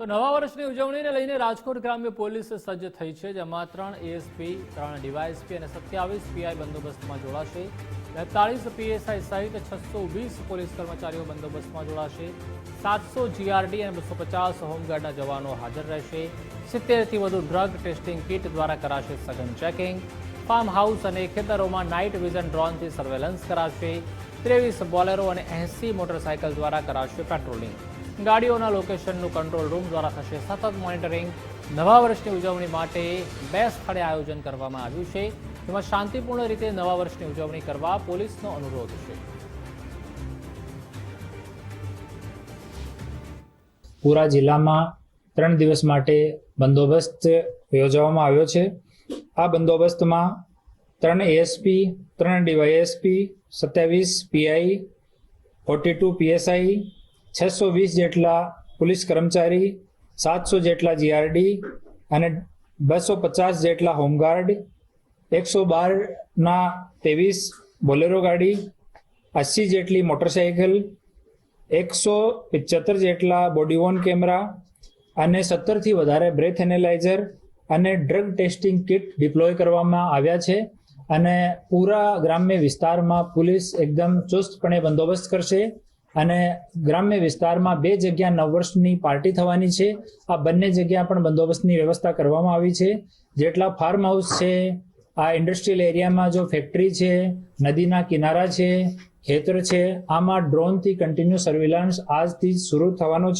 તો નવા વર્ષની ઉજવણીને લઈને રાજકોટ ગ્રામ્ય પોલીસ સજ્જ થઈ છે, જેમાં ત્રણ એએસપી ત્રણ ડીવાયએસપી અને સત્યાવીસ પીઆઈ બંદોબસ્તમાં જોડાશે. બેતાળીસ પીએસઆઈ સહિત છસો વીસ પોલીસ કર્મચારીઓ બંદોબસ્તમાં જોડાશે. સાતસો જીઆરડી અને બસો પચાસ હોમગાર્ડના જવાનો હાજર રહેશે. સિત્તેરથી વધુ ડ્રગ ટેસ્ટિંગ કિટ દ્વારા કરાશે સઘન ચેકિંગ. ફાર્મ હાઉસ અને ખેતરોમાં નાઇટ વિઝન ડ્રોનથી સર્વેલન્સ કરાશે. ત્રેવીસ બોલેરો અને એંસી મોટરસાયકલ દ્વારા કરાશે પેટ્રોલિંગ. ગાડીઓના લોકેશનનું કંટ્રોલ રૂમ દ્વારા થશે સતત મોનિટરિંગ. નવા વર્ષની ઉજવણી માટે બે સ્થળે આયોજન કરવામાં આવ્યું છે. જેમાં શાંતિપૂર્ણ રીતે નવા વર્ષની ઉજવણી કરવા પોલીસનો અનુરોધ છે. પૂરા જિલ્લામાં ત્રણ દિવસ માટે બંદોબસ્ત યોજવામાં આવ્યો છે. આ બંદોબસ્તમાં ત્રણ એએસપી ત્રણ ડીવાયએસપી સત્યાવીસ પીઆઈ ફોર્ટી ટુ પીએસઆઈ છસો વીસ જેટલા પોલીસ કર્મચારી, સાતસો જેટલા જીઆરડી અને બસો પચાસ જેટલા હોમગાર્ડ, એકસો બારના ત્રેવીસ બોલેરો ગાડી અસી જેટલી મોટરસાઇકલ એકસો પિચોતેર જેટલા બોડીવોન કેમેરા અને સત્તરથી વધારે બ્રેથ એનેલાઇઝર અને ડ્રગ ટેસ્ટિંગ કિટ ડિપ્લોય કરવામાં આવ્યા છે અને પૂરા ગ્રામ્ય વિસ્તારમાં પોલીસ એકદમ ચુસ્તપણે બંદોબસ્ત કરશે. અને ગ્રામ્ય વિસ્તારમાં બે જગ્યા નવ વર્ષની પાર્ટી થવાની છે. આ બંને જગ્યા પણ બંદોબસ્તની વ્યવસ્થા કરવામાં આવી છે. જેટલા ફાર્મ હાઉસ છે, આ ઇન્ડસ્ટ્રીયલ એરિયામાં જો ફેક્ટરી છે, નદીના કિનારા છે, ખેતર છે, આમાં ડ્રોનથી કન્ટિન્યુ સર્વેલન્સ આજથી શરૂ થવાનો છે.